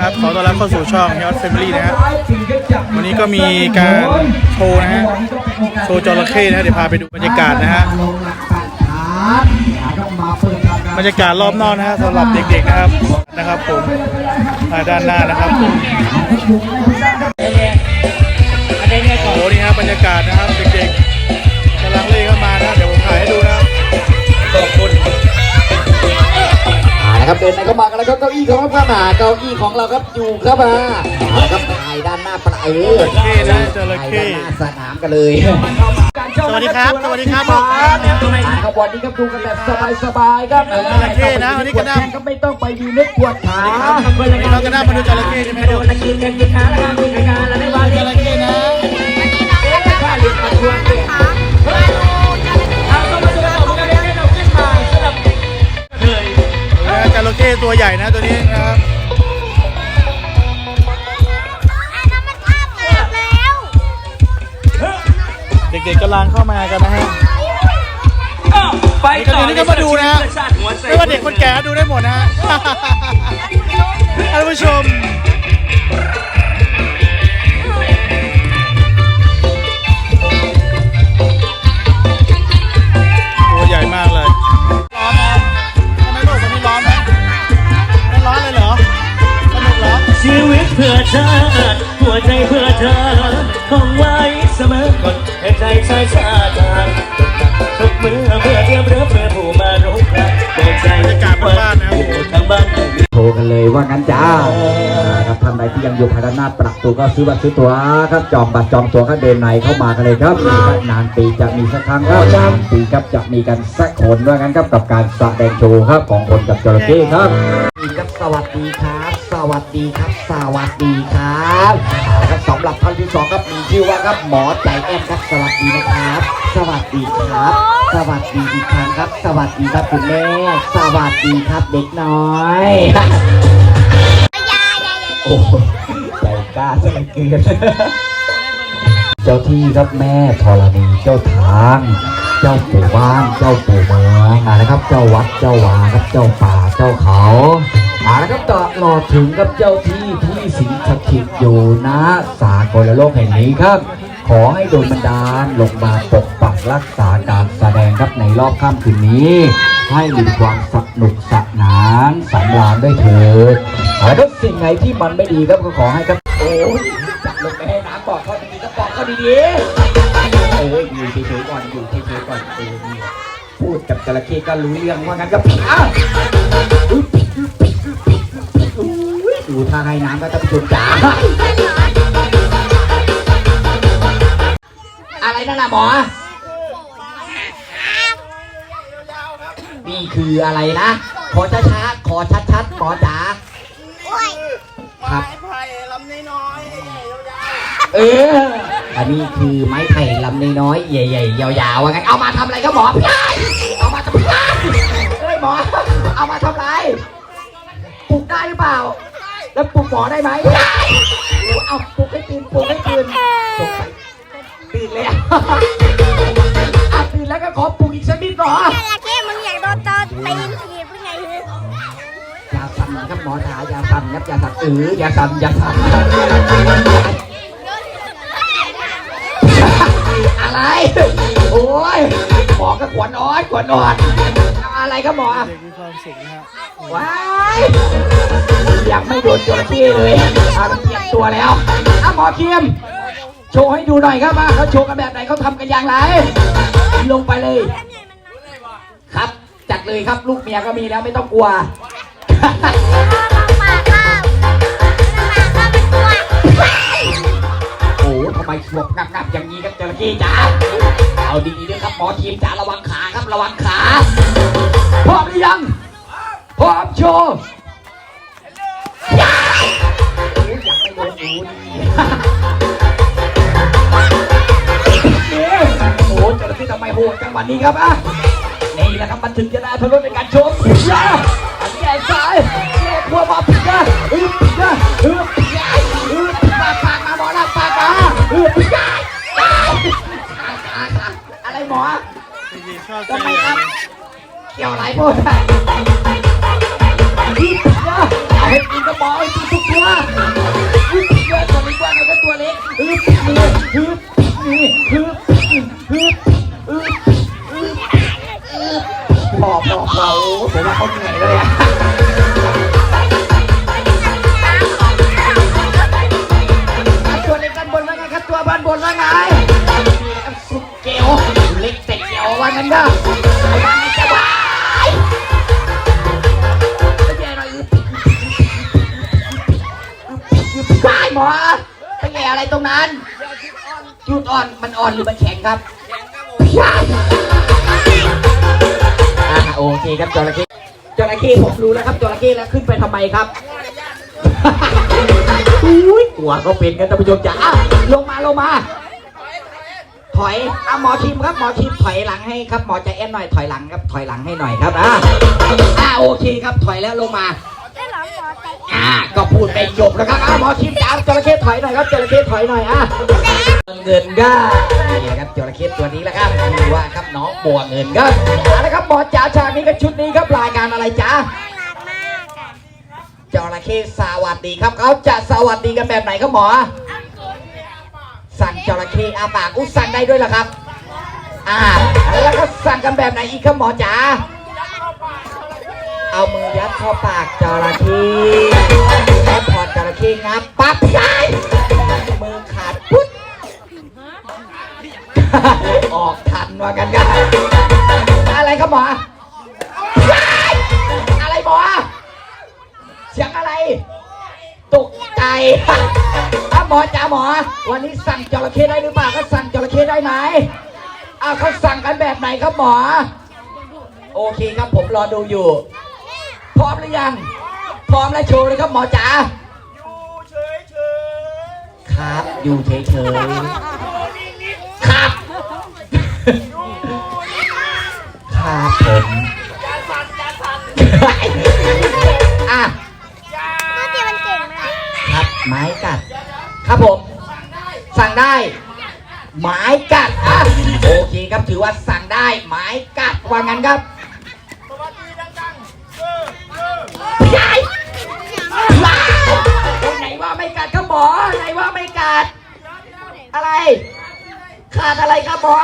ครับขอต้อนรับเข้าสู่ช่องยอดแฟมิลี่นะฮะวันนี้ก็มีการโชว์นะฮะโชว์จระเข้นะฮะเดี๋ยวพาไปดูบรรยากาศนะฮะบรรยากาศรอบนอกนะฮะสำหรับเด็กๆนะครับนะครับผมอ่าด้านหน้านะครับโอ้โหนี่ฮะบรรยากาศนะครับเด็กๆกำลังเล่นเข้ามานะเดี๋ยวผมถ่ายให้ดูนะครับขอบคุณอ่านะ ครับเดินในเข้ามากันแล้วก็เก้าอี้ของเราครับมาเก้าอี้ของเราครับอยู่ครับมาเอาละครับถ่ายด้านหน้าปลาเออจระเข้นะจระถ่ายเข้ด้านหน้าสนามกันเลยสวัสดีครับสวัสดีครับอ่าครับวันนี้ครับดูกันแบบสบายๆครับจระเข้นะวันนี้กระด้างก็ไม่ต้องไปยืนนึกปวดขาวันนี้เราก็ได้มาดูจระเข้ใช่ไหมดูจระเข้นะนะจระเข้ ตัวใหญ่นะตัวนี้นะครับเด็กๆกำลังเข้ามากันนะฮะไปต่อนี่ก็มาดูนะฮะไม่ว่าเด็กคนแก่ดูได้หมดนะฮะท่านผู้ชมตัวใหญ่มากเลย ชาติหัวใจเพื่อเธอคงไว้เสมอคนให้ใจชายชาติทุกมือเพื่อเทียมเรือเพื่อผู้มารู้รักบอกใจบรรยากาศบ้านๆนะครับอยู่ทางบ้านโทรกันเลยว่างั้นจ้าครับท่านใดที่ยังอยู่ภายด้านหน้าประตูก็ซื้อบัตรซื้อตั๋วครับจองบัตรจองตั๋วก็เดินในเข้ามากันเลยครับ นานปีจะมีสักครั้งครับนานปีครับจะมีกันสักคนว่างั้นครับกับการแสดงโชว์ครับของคนกับจระเข้ครับครับสวัสดีครับส วัสดีครับ สวัสดีครับเอาละครับสำหรับท่านที่สองครับมีชื่อว่าครับหมอใจแอนครับสวัสดีนะครับ สวัสดีครับ สวัสดีอีกครั้งครับ สวัสดีครับคุณแม่สวัสดีครับเด็กน้อยโอ้ใจกล้าซะเหลือเกินเจ้าที่ครับแม่ธรณีเจ้าทางเจ้าปู่บ้าน เจ้าปู่เมืองนะครับ เจ้าวัด เจ้าวาครับ เจ้าป่า เจ้าเขา อ่านะครับตลอดถึงกับเจ้าที่ที่สิงสถิตอยู่นะสากลโลกแห่งนี้ครับ ขอให้โดนบันดาลลงมาปกปักรักษาการแสดงครับในรอบค่ำคืนนี้ ให้มีความสนุกสนานสำราญด้วยเถิดแล้วก็สิ่งไหนที่มันไม่ดีครับก็ขอให้ครับโอ้ยจับลงไปให้น้ำบอกเขาดีๆก็บอกเขาดีๆเอ้ยอยู่เฉยๆก่อนอยู่เฉยๆก่อนเออพูดกับจระเข้ก็รู้เรื่องว่างั้นก็ผิ ดูท่าให้น้ำก็ท่านผู้ชมจ๋าอะไรนั่นน่ะหมอ นี่คืออะไรนะ ขอช้าๆขอชัดๆหมอจ๋า ครับเออ อันนี้คือไม้ไผ่ลำน้อยๆใหญ่ๆยาวๆว่าไงเอามาทำอะไรครับหมอพี่ไอ้เอามาทำอะไรเฮ้ยหมอ เอามาทำอะไรปลูกได้หรือเปล่า แล้วปลูกหมอได้ไหมเอาปลูกให้ตื่นปลูกให้ตื่นปลูกไปตื่นแล้วอะตื่นแล้วก็ขอปลูกอีกสักนิดหมอจระเข้มึงอยากโดนตอนตีนถีบหรือไงคืออย่าสั่นครับหมอถาอย่าสั่นครับอย่าสั่นเอออย่าสั่นอย่าสั่นอะไร โอ้ยห มอก็ขวนอ่อนขวนอ่อนอะไรครับหมอเด็กมีความสุขนะฮะว้ายยังไม่โดนจระเข้เลยเอาเตรียมตัวแล้วอะหมอเคียม โชว์ให้ดูหน่อยครับว่าเขาโชว์กันแบบไหนเขาทำกันอย่างไร ลงไปเลย ครับ จัดเลยครับลูกเมียก็มีแล้วไม่ต้องกลัวปากข้าวปากข้าวเป็นตัว โอ้โหทำไมสวบงับงับอย่างนี้ครับจระเข้จ๋าเอาดีๆด้วยครับหมอทีมจ๋าระวังขาครับระวังขาพร้อมหรือยังพร้อมโชว์ยาโอ้ยอยากไม่โดนอูนี่โอ้โหจระเข้ทำไมโหดจังวันนี้ครับอะนี่แหละครับมันถึงจะได้พลในการชมยาอันแก่ซ้ายแก่ขวามาผิดนะอึ๊บผิดนะ เข้าใจยังเกี่ยวไรพวกนี้ที่สุดยอดเอาให้กินกระบอกไอ้ที่สุดตัวฮึบเยอะตัวเล็กกว่าแล้วก็ตัวเล็กฮึบนี่ฮึบนี่ฮึบฮึบฮึบฮึบบอกบอกเราผมว่าเขาเหนื่อยเลยอะตัวเล็กกันบนว่าไงครับตัวบนบนว่าไง อ่อนมันอ่อนหรือมันแข็งครับแข็งครับอ่าโอเคครับจระเข้จระเข้ผมรู้แล้วครับจระเข้แล้วขึ้นไปทำไมครับอุ้ยกลัวเขาเป็นกันท่านผู้ชมจ๋าอะลงมาลงมา ถอยอะหมอชิมครับหมอชิมถอยหลังให้ครับหมอใจแอนหน่อยถอยหลังครับถอยหลังให้หน่อยครับอะอะโอเคครับถอยแล้วลงมาได้หร อหมอใจอ่าก็พูดไม่จบนะครับอะหมอชิมจ๋าจระเข้ถอยหน่อยครับจระเข้ถอยหน่อยอะเงินก็นี่ครับจระเข้ตัวนี้แหละครับคือว่าครับน้องบัวเงินครับเอาละครับหมอจ๋าฉากนี้กับชุดนี้ครับรายการอะไรจ๋าน่ารักมากอะจระเข้สวัสดีครับเขาจะสวัสดีกันแบบไหนครับหมอ สั่งจระเข้อาปากอุ้สั่งได้ด้วยเหรอครับ อ่า แล้วก็สั่งกันแบบไหนอีกครับหมอจ๋าเอามือยัดเข้าปากจระเข้แล้วพอ จระเข้งับปั๊บใช่มือขาดปุ๊บออกทันว่ากันกันอะไรครับหมออะไรหมอเสียงอะไรตกใจอะหมอจ๋าหมอ วันนี้สั่งจระเข้ได้หรือเปล่าก็สั่งจระเข้ได้ไหมอ้าวเขาสั่งกันแบบไหนครับหมอ โอเคครับผมรอดูอยู่ พร้อมหรือยัง พร้อมแล้วโชว์เลยครับหมอจ๋า ครับ อยู่เฉยๆ ครับ ครับผมอะดูสิมันเก่งมากครับไม้กัด ครับผม สั่งได้ ไม้กัดอะโอเคครับถือว่าสั่งได้ ไม้กัดว่างั้นครับ ไม่กัดครับหมอไหนว่าไม่กัดอะไร ขาดอะไรครับหมอ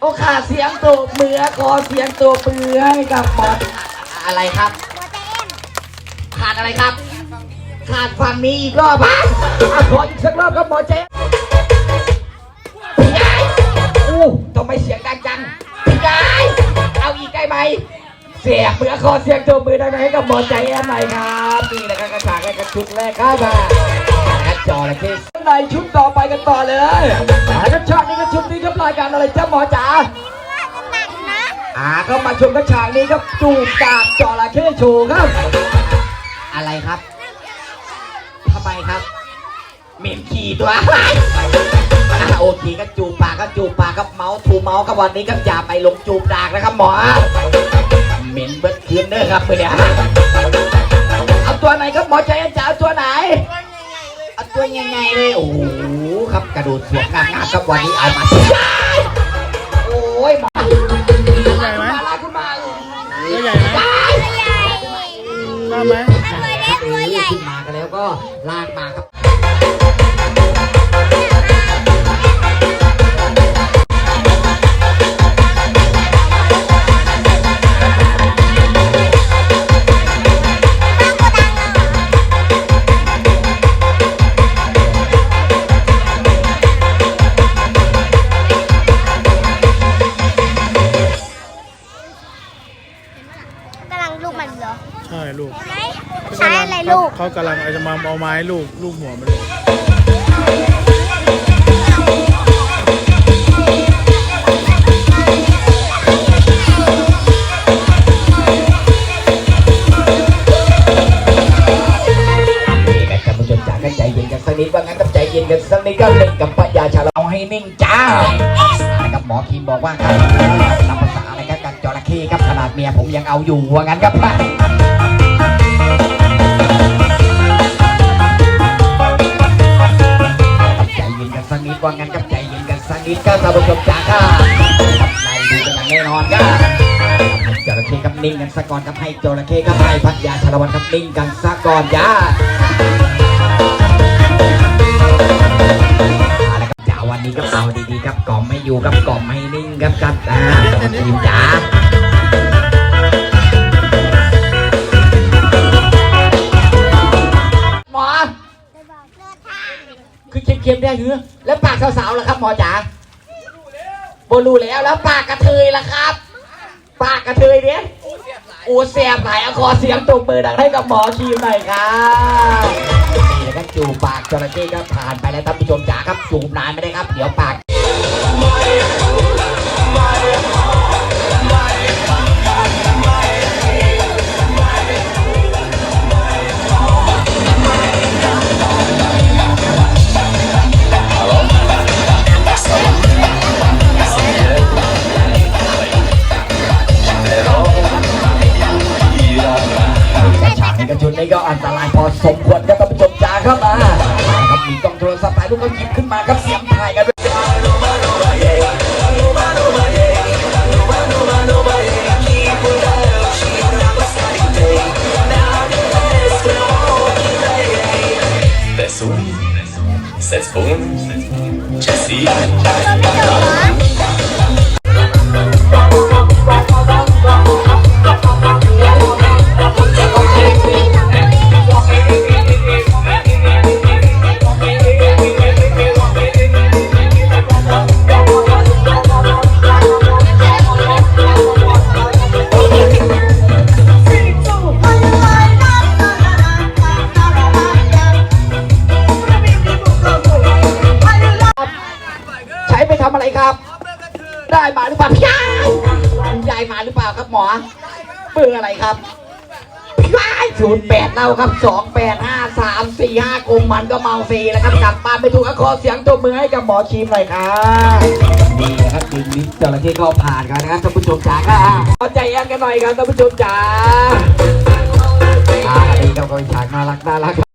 โอ้ขาดเสียงตัวมือขอเสียงตัวเมือให้กับหมออะไรครับ ขาดอะไรครับ ขาดฝั่งนี้อีกรอบอะขออีกสักรอบครับหมอเจ๊ยายอู้ทำไมเสียงดังจังยายเอาอีกได้ไหมเสียงเมือขอเสียงตัวมือได้ไหมให้กับหมอใจแอนหน่อยครับนี่นะครับกระฉากกับชุดแรกครับ จอระเข้ในชุดต่อไปกันต่อเลยแล้วก็ฉากนี้ก็ชุดนี้ครับรายการอะไรจ้าหมอจ๋าหนักนะอ่าก็มาชมกระฉากนี้ครับจูบกาบจระเข้โชว์ครับ อะไรครับทำไมครับเหม็นขี่ตัวอ่าโอเคก็จูบปากก็จูบปากครับเมาส์ทูเมาส์ครับวันนี้ก็อย่าไปลงจูบดากนะครับหมอเหม็นเบิดคืนเด้อครับเนี่ยเอาตัวไหนครับหมอใจจะเอา ตัวไหนเอาตัวยังไงเลยโอ้โหครับกระโดดสวมงามๆครับวันนี้เอามาโอ้ยหมอตัวใหญ่ไหมมาลากขึ้นมาตัวใหญ่ไหมตัวใหญ่ชอบไหมตัวเล็กตัวใหญ่ขึ้นมากันแล้วก็ลากมาครับ กำลังลูกมันเหรอใช่ลูกไหนใช้อะไรลูกเขากำลังจะมาเอาไม้ลูกลูกหัวมันเลยนี่แหละท่านผู้ชมจ๋าก็ใจเย็นกันสักนิดว่างั้นก็ใจเย็นกันสักนิดก็เล่นกับปัญญาชาเราให้นิ่งจ้านะครับหมอคีมบอกว่าครับตามภาษาอะไรครับกันจระเข้ครับข นาดเมียผมยังเอาอยู่ว่างั้นครับใจเย็นกันสักนิดว่างั้นกับใจเย็นกันสักนิดก็ท่านผู้ชมจ๋าค่ะในดูกันอย่างแน่นอนครับจระเข้กับนิ่งกันสักก่อนครับให้จระเข้กับให้พัทยาชาละวันกับนิ่งกันสักก่อนจ้าอะครับจ๋าวันนี้ก็เอาดีๆครับกล่อมไม่อยู่ครับกล่อมไม่นิ่งครับครับอ่าทีมจ๋า ได้เหรอแล้วปากสาวๆล่ะครับหมอจ๋าบรูแล้วแล้วปากกระเทยล่ะครับ ปากกระเทยเนี่ยอูเสียบหลายเอาขอเสียงตบมือดังให้กับหมอคีมหน่อยครับนี่นะครับจูบปากจระเข้ก็ผ่านไปแล้วท่านผู้ชมจ๋าครับจูบนานไม่ได้ครับ เดี๋ยวปาก หรือเปล่าพี่ยายคุณยายมาหรือเปล่าครับหมอเบอร์อะไรครับพี่ยายศูนย์แปดเราครับสองแปดห้าสามสี่ห้ากลมมันก็เมาฟรีนะครับกลับบ้านไปถูกก็ขอเสียงตัวมือให้กับหมอชีมหน่อยครับนี่นะครับดึงลิ้นจระเข้เข้าผ่านกันนะครับท่านผู้ชมจ๋าครับขอใจแอนกันหน่อยครับท่านผู้ชมจ๋าอ่านี่ก็เป็ฉากน่ารักน่ารัก